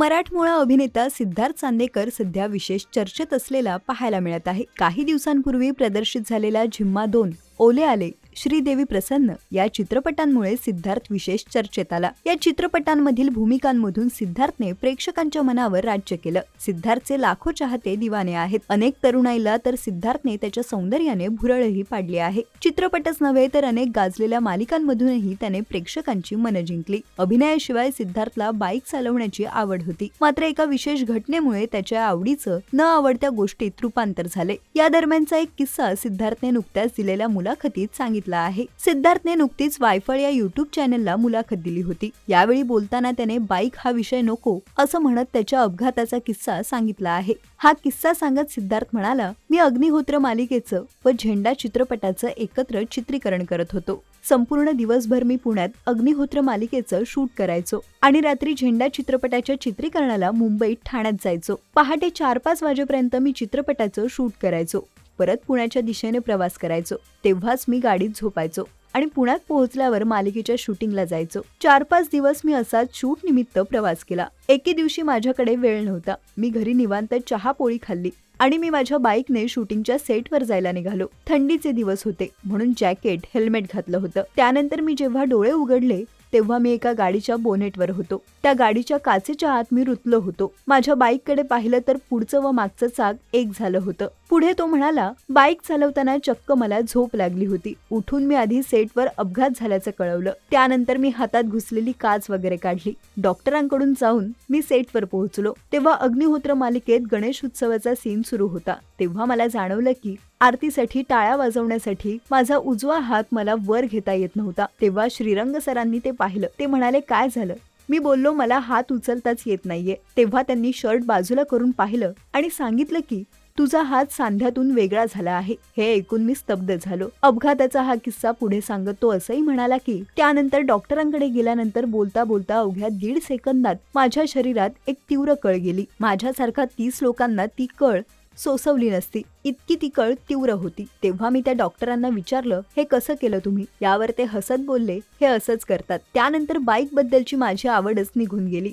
मराठमोळा अभिनेता सिद्धार्थ चांदेकर सध्या विशेष चर्चेत असलेला पाहायला मिळत आहे. काही दिवसांपूर्वी प्रदर्शित झालेला झिम्मा दोन ओले आले. श्रीदेवी प्रसन्न या चित्रपटांमुळे सिद्धार्थ विशेष चर्चेत आला. या चित्रपटांमधील भूमिकांमधून सिद्धार्थने प्रेक्षकांच्या मनावर राज्य केलं. सिद्धार्थचे लाखो चाहते दिवाने आहेत. अनेक तरुणाईला तर सिद्धार्थने त्याच्या सौंदर्याने भुरळही पाडली आहे. चित्रपटच नव्हे तर अनेक गाजलेल्या मालिकांमधूनही त्याने प्रेक्षकांची मनं जिंकली. अभिनयाशिवाय सिद्धार्थला बाईक चालवण्याची आवड होती. मात्र एका विशेष घटनेमुळे त्याच्या आवडीचं न आवडत्या गोष्टीत रूपांतर झाले. या दरम्यानचा एक किस्सा सिद्धार्थने नुकत्याच दिलेल्या मुलाखतीत सांगितला आहे. सिद्धार्थने नुकतीच वायफळ या युट्यूब चॅनलला मुलाखत दिली होती. यावेळी बोलताना त्याने बाईक हा विषय नको असं म्हणत त्याच्या अपघाताचा किस्सा सांगितला आहे. हा किस्सा सांगत सिद्धार्थ म्हणाला मी अग्निहोत्र मालिकेचं व झेंडा चित्रपटाचं एकत्र चित्रीकरण करत होतो. संपूर्ण दिवसभर मी पुण्यात अग्निहोत्र मालिकेचं शूट करायचो आणि रात्री झेंडा चित्रपटाच्या चित्रीकरणाला मुंबईत ठाण्यात जायचो. पहाटे चार पाच वाजेपर्यंत मी चित्रपटाचं शूट करायचो. परत पुण्याच्या दिशेने प्रवास करायचो. तेव्हाच मी गाडीत झोपायचो आणि पुण्यात पोहोचल्यावर मालिकेच्या शूटिंगला जायचो. चार पाच दिवस मी असाच शूट निमित्त प्रवास केला. एके दिवशी माझ्याकडे वेळ नव्हता. मी घरी निवांत चहा पोळी खाल्ली आणि मी माझ्या बाईकने शूटिंगच्या सेटवर जायला निघालो. थंडीचे दिवस होते म्हणून जॅकेट हेल्मेट घातलं होतं. त्यानंतर मी जेव्हा डोळे उघडले तेव्हा मी एका गाडीच्या बोनेटवर होतो. त्या गाडीच्या काचेच्या आत मी रुतलो होतो. माझ्या बाईककडे पाहिलं तर पुढचं व मागचं चाक एक झालं होतं. पुढे तो म्हणाला बाईक चालवताना चक्क मला झोप लागली होती. उठून मी आधी सेटवर अपघात झाल्याचं कळवलं. त्यानंतर मी हातात घुसलेली काच वगैरे काढली. डॉक्टरांकडून जाऊन मी सेटवर पोहोचलो. तेव्हा अग्निहोत्र मालिकेत गणेश उत्सवाचा सीन सुरू होता. तेव्हा मला जाणवलं की आरतीसाठी टाळ्या वाजवण्यासाठी माझा उजवा हात मला वर घेता येत नव्हता. तेव्हा श्रीरंग सरांनी ते पाहिलं. ते म्हणाले काय झालं? मी बोललो मला हात उचलताच येत नाहीये. तेव्हा त्यांनी शर्ट बाजूला करून पाहिलं आणि सांगितलं की तुझा हात सांध्यातून वेगळा झाला आहे. हे ऐकून मी स्तब्ध झालो. अपघाताचा हा किस्सा पुढे सांगत तो असंही म्हणाला की त्यानंतर डॉक्टरांकडे गेल्यानंतर बोलता बोलता अवघ्या दीड सेकंदात माझ्या शरीरात एक तीव्र कळ गेली. माझ्यासारखा तीस लोकांना ती कळ सोसवली नसती. इतकी ती कळ तीव्र होती. तेव्हा मी त्या डॉक्टरांना विचारलं हे कसं केलं तुम्ही? यावर ते हसत बोलले हे असंच करतात. त्यानंतर बाईक बद्दलची माझी आवडच निघून गेली.